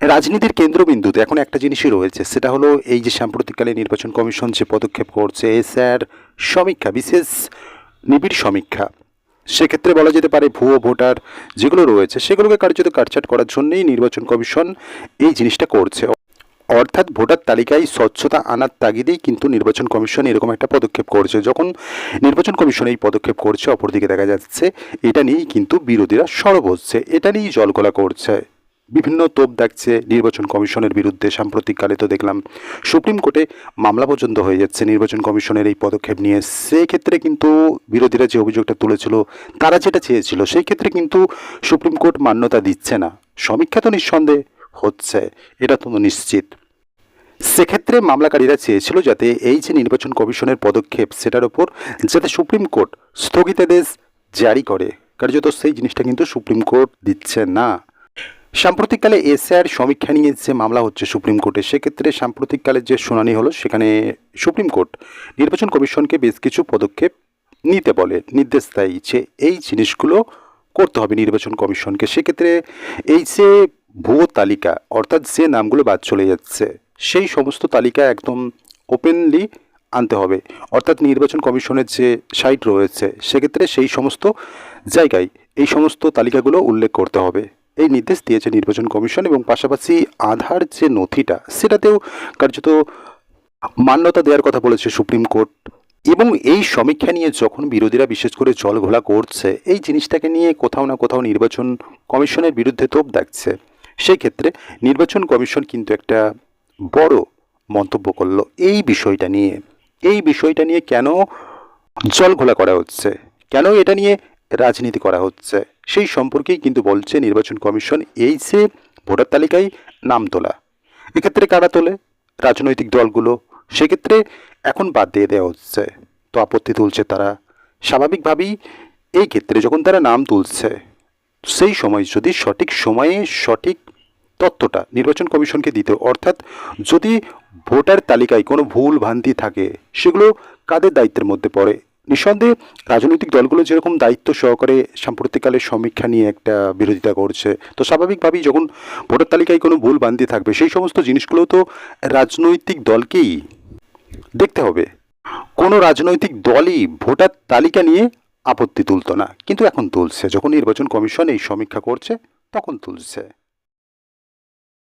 রাজনীতির কেন্দ্রবিন্দুতে এখন একটা জিনিসই রয়েছে, সেটা হলো এই যে সাম্প্রতিককালে নির্বাচন কমিশন যে পদক্ষেপ করছে এসআর সমীক্ষা, বিশেষ নিবিড় সমীক্ষা। সেক্ষেত্রে বলা যেতে পারে ভুয়ো ভোটার যেগুলো রয়েছে, সেগুলোকে কার্যত কাটছাট করার জন্যই নির্বাচন কমিশন এই জিনিসটা করছে। অর্থাৎ ভোটার তালিকায় স্বচ্ছতা আনার তাগিদেই কিন্তু নির্বাচন কমিশন এরকম একটা পদক্ষেপ করছে। যখন নির্বাচন কমিশন এই পদক্ষেপ করছে, অপরদিকে দেখা যাচ্ছে, এটা নিয়েই কিন্তু বিরোধীরা সরব হচ্ছে, এটা নিয়েই জলগোলা করছে। বিভিন্ন তোপ দেখছে নির্বাচন কমিশনের বিরুদ্ধে। সাম্প্রতিককালে তো দেখলাম সুপ্রিম কোর্টে মামলা পর্যন্ত হয়ে যাচ্ছে নির্বাচন কমিশনের এই পদক্ষেপ নিয়ে। সেক্ষেত্রে কিন্তু বিরোধীরা যে অভিযোগটা তুলেছিল, তারা যেটা চেয়েছিল সেই ক্ষেত্রে কিন্তু সুপ্রিম কোর্ট মান্যতা দিচ্ছে না। সমীক্ষা তো নিঃসন্দেহে হচ্ছে, এটা তো নিশ্চিত। সেক্ষেত্রে মামলাকারীরা চেয়েছিল যাতে এই যে নির্বাচন কমিশনের পদক্ষেপ, সেটার ওপর যাতে সুপ্রিম কোর্ট স্থগিতাদেশ জারি করে। কার্যত সেই জিনিসটা কিন্তু সুপ্রিম কোর্ট দিচ্ছে না। সাম্প্রতিককালে এসআর সমীক্ষা নিয়ে যে মামলা হচ্ছে সুপ্রিম কোর্টে, সেক্ষেত্রে সাম্প্রতিককালে যে শুনানি হলো, সেখানে সুপ্রিম কোর্ট নির্বাচন কমিশনকে বেশ কিছু পদক্ষেপ নিতে বলে নির্দেশ দেয় যে এই জিনিসগুলো করতে হবে নির্বাচন কমিশনকে। সেক্ষেত্রে এই যে ভুয়ো তালিকা, অর্থাৎ যে নামগুলো বাদ চলে যাচ্ছে, সেই সমস্ত তালিকা একদম ওপেনলি আনতে হবে। অর্থাৎ নির্বাচন কমিশনের যে সাইট রয়েছে, সেক্ষেত্রে সেই সমস্ত জায়গায় এই সমস্ত তালিকাগুলো উল্লেখ করতে হবে। এই নির্দেশ দিয়েছে নির্বাচন কমিশন এবং পাশাপাশি আধার যে নথিটা, সেটাতেও কার্যত মান্যতা দেওয়ার কথা বলেছে সুপ্রিম কোর্ট। এবং এই সমীক্ষা নিয়ে যখন বিরোধীরা বিশেষ করে জল ঘোলা করছে, এই জিনিসটাকে নিয়ে কোথাও না কোথাও নির্বাচন কমিশনের বিরুদ্ধে তোপ দেখছে। সেই ক্ষেত্রে নির্বাচন কমিশন কিন্তু একটা বড় মন্তব্য করল এই বিষয়টা নিয়ে। এই বিষয়টা নিয়ে কেন জল ঘোলা করা হচ্ছে? কেন এটা নিয়ে রাজনীতি করা হচ্ছে? সেই সম্পর্কেই কিন্তু বলছে নির্বাচন কমিশন, এই যে ভোটার তালিকায় নাম তোলা, এক্ষেত্রে কারা তোলে? রাজনৈতিক দলগুলো, সেক্ষেত্রে এখন বাদ দিয়ে দেওয়া হচ্ছে, তো আপত্তি তুলছে তারা। স্বাভাবিকভাবেই এই ক্ষেত্রে যখন তারা নাম তুলছে, সেই সময় যদি সঠিক সময়ে সঠিক তথ্যটা নির্বাচন কমিশনকে দিতে, অর্থাৎ যদি ভোটার তালিকায় কোনো ভুল ভ্রান্তি থাকে, সেগুলো কাদের দায়িত্বের মধ্যে পড়ে? নিঃসন্দেহে রাজনৈতিক দলগুলো যেরকম দায়িত্ব সহকারে সাম্প্রতিককালে সমীক্ষা নিয়ে একটা বিরোধিতা করছে, তো স্বাভাবিকভাবেই যখন ভোটার তালিকায় কোনো ভুল ভ্রান্তি থাকবে, সেই সমস্ত জিনিসগুলো তো রাজনৈতিক দলকেই দেখতে হবে। কোনো রাজনৈতিক দলই ভোটার তালিকা নিয়ে আপত্তি তুলতো না। কিন্তু এখন তুলছে। যখন নির্বাচন কমিশন এই সমীক্ষা করছে, তখন তুলছে।